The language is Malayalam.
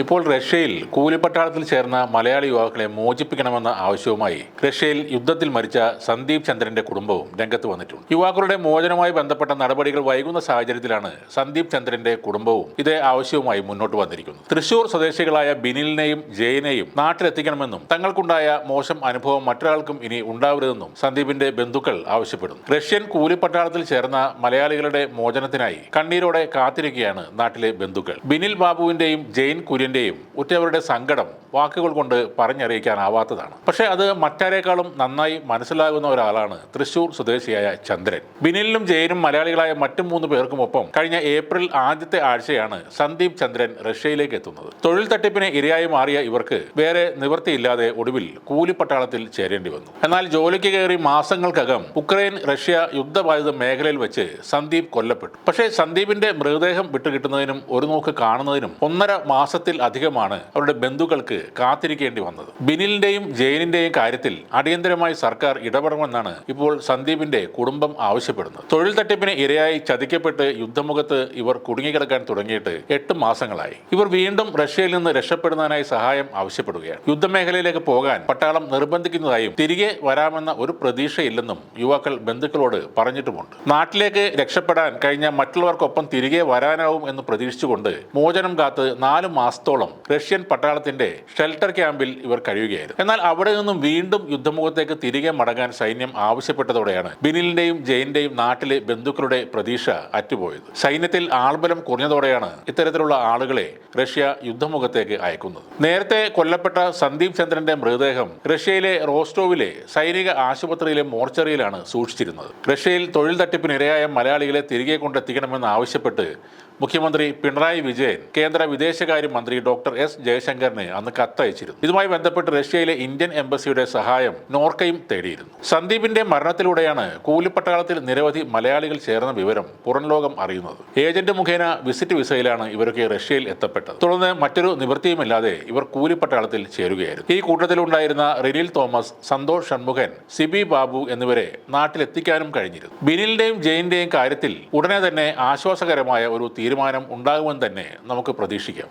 ഇപ്പോൾ റഷ്യയിൽ കൂലിപ്പട്ടാളത്തിൽ ചേർന്ന മലയാളി യുവാക്കളെ മോചിപ്പിക്കണമെന്ന ആവശ്യവുമായി റഷ്യയിൽ യുദ്ധത്തിൽ മരിച്ച സന്ദീപ് ചന്ദ്രന്റെ കുടുംബവും രംഗത്ത് വന്നിട്ടുണ്ട്. യുവാക്കളുടെ മോചനവുമായി ബന്ധപ്പെട്ട നടപടികൾ വൈകുന്ന സാഹചര്യത്തിലാണ് സന്ദീപ് ചന്ദ്രന്റെ കുടുംബവും ഇതേ ആവശ്യവുമായി മുന്നോട്ട് വന്നിരിക്കുന്നത്. തൃശൂർ സ്വദേശികളായ ബിനിലിനെയും ജയനെയും നാട്ടിലെത്തിക്കണമെന്നും തങ്ങൾക്കുണ്ടായ മോശം അനുഭവം മറ്റൊരാൾക്കും ഇനി ഉണ്ടാവരുതെന്നും സന്ദീപിന്റെ ബന്ധുക്കൾ ആവശ്യപ്പെടുന്നു. റഷ്യൻ കൂലിപ്പട്ടാളത്തിൽ ചേർന്ന മലയാളികളുടെ മോചനത്തിനായി കണ്ണീരോടെ കാത്തിരിക്കുകയാണ് നാട്ടിലെ ബന്ധുക്കൾ. ബിനിൽ ബാബുവിന്റെയും ജെയിൻ കുര്യന്റെയും ഉറ്റവരുടെ സങ്കടം വാക്കുകൾ കൊണ്ട് പറഞ്ഞറിയിക്കാനാവാത്തതാണ്. പക്ഷേ അത് മറ്റാരേക്കാളും നന്നായി മനസ്സിലാകുന്ന ഒരാളാണ് തൃശൂർ സ്വദേശിയായ ചന്ദ്രൻ. ബിനിലിനും ജയനും മലയാളികളായ മറ്റു മൂന്ന് പേർക്കുമൊപ്പം കഴിഞ്ഞ ഏപ്രിൽ ആദ്യത്തെ ആഴ്ചയാണ് സന്ദീപ് ചന്ദ്രൻ റഷ്യയിലേക്ക് എത്തുന്നത്. തൊഴിൽ തട്ടിപ്പിന് ഇരയായി മാറിയ ഇവർക്ക് വേറെ നിവൃത്തിയില്ലാതെ ഒടുവിൽ കൂലിപ്പട്ടാളത്തിൽ ചേരേണ്ടി വന്നു. എന്നാൽ ജോലിക്ക് കയറി മാസങ്ങൾക്കകം ഉക്രൈൻ റഷ്യ യുദ്ധബാധിത മേഖലയിൽ വെച്ച് സന്ദീപ് കൊല്ലപ്പെട്ടു. പക്ഷേ സന്ദീപിന്റെ മൃതദേഹം വിട്ടുകിട്ടുന്നതിനും ഒരു നോക്ക് കാണുന്നതിനും ഒന്നര മാസത്തിൽ അധികമാണ് അവരുടെ ബന്ധുക്കൾക്ക് കാത്തിരിക്കേണ്ടി വന്നത്. ബിനിലിന്റെയും ജയിലിന്റെയും കാര്യത്തിൽ അടിയന്തരമായി സർക്കാർ ഇടപെടണമെന്നാണ് ഇപ്പോൾ സന്ദീപിന്റെ കുടുംബം ആവശ്യപ്പെടുന്നത്. തൊഴിൽ തട്ടിപ്പിന് ഇരയായി ചതിക്കപ്പെട്ട് യുദ്ധമുഖത്ത് ഇവർ കുടുങ്ങിക്കിടക്കാൻ തുടങ്ങിയിട്ട് എട്ട് മാസങ്ങളായി. ഇവർ വീണ്ടും റഷ്യയിൽ നിന്ന് രക്ഷപ്പെടുന്നതിനായി സഹായം ആവശ്യപ്പെടുകയാണ്. യുദ്ധമേഖലയിലേക്ക് പോകാൻ പട്ടാളം നിർബന്ധിക്കുന്നതായും തിരികെ വരാമെന്ന ഒരു പ്രതീക്ഷയില്ലെന്നും യുവാക്കൾ ബന്ധുക്കളോട് പറഞ്ഞിട്ടുമുണ്ട്. നാട്ടിലേക്ക് രക്ഷപ്പെടാൻ കഴിഞ്ഞ മറ്റുള്ളവർക്കൊപ്പം തിരികെ വരാനാവും എന്ന് പ്രതീക്ഷിച്ചുകൊണ്ട് മോചനം കാത്ത് നാല് മാസത്തോളം റഷ്യൻ പട്ടാളത്തിന്റെ ഷെൽട്ടർ ക്യാമ്പിൽ ഇവർ കഴിയുകയായിരുന്നു. എന്നാൽ അവിടെ നിന്നും വീണ്ടും യുദ്ധമുഖത്തേക്ക് തിരികെ മടങ്ങാൻ സൈന്യം ആവശ്യപ്പെട്ടതോടെയാണ് ബിനിലിന്റെയും ജയിന്റെയും നാട്ടിലെ ബന്ധുക്കളുടെ പ്രതീക്ഷ അറ്റുപോയത്. സൈന്യത്തിൽ ആൾബലം കുറഞ്ഞതോടെയാണ് ഇത്തരത്തിലുള്ള ആളുകളെ റഷ്യ യുദ്ധമുഖത്തേക്ക് അയക്കുന്നത്. നേരത്തെ കൊല്ലപ്പെട്ട സന്ദീപ് ചന്ദ്രന്റെ മൃതദേഹം റഷ്യയിലെ റോസ്റ്റോവിലെ സൈനിക ആശുപത്രിയിലെ മോർച്ചറിയിലാണ് സൂക്ഷിച്ചിരുന്നത്. റഷ്യയിൽ തൊഴിൽ തട്ടിപ്പിനിരയായ മലയാളികളെ തിരികെ കൊണ്ടെത്തിക്കണമെന്ന് ആവശ്യപ്പെട്ട് മുഖ്യമന്ത്രി പിണറായി വിജയൻ കേന്ദ്ര വിദേശകാര്യ മന്ത്രി ഡോക്ടർ എസ് ജയശങ്കറിനെ അന്ന് കത്തയച്ചിരുന്നു. ഇതുമായി ബന്ധപ്പെട്ട് റഷ്യയിലെ ഇന്ത്യൻ എംബസിയുടെ സഹായം നോർക്കയും തേടിയിരുന്നു. സന്ദീപിന്റെ മരണത്തിലൂടെയാണ് കൂലിപ്പട്ടാളത്തിൽ നിരവധി മലയാളികൾ ചേർന്ന വിവരം പുറംലോകം അറിയുന്നത്. ഏജന്റ് മുഖേന വിസിറ്റ് വിസയിലാണ് ഇവരൊക്കെ റഷ്യയിൽ എത്തപ്പെട്ടത്. തുടർന്ന് മറ്റൊരു നിവൃത്തിയുമില്ലാതെ ഇവർ കൂലിപ്പട്ടാളത്തിൽ ചേരുകയായിരുന്നു. ഈ കൂട്ടത്തിലുണ്ടായിരുന്ന റിനിൽ തോമസ് സന്തോഷ് ഷൺമുഖൻ സിബി ബാബു എന്നിവരെ നാട്ടിലെത്തിക്കാനും കഴിഞ്ഞിരുന്നു. ബിനിലിന്റെയും ജയിന്റെയും കാര്യത്തിൽ ഉടനെ തന്നെ ആശ്വാസകരമായ ഒരു തീരുമാനം ഉണ്ടാകുമെന്ന് തന്നെ നമുക്ക് പ്രതീക്ഷിക്കാം.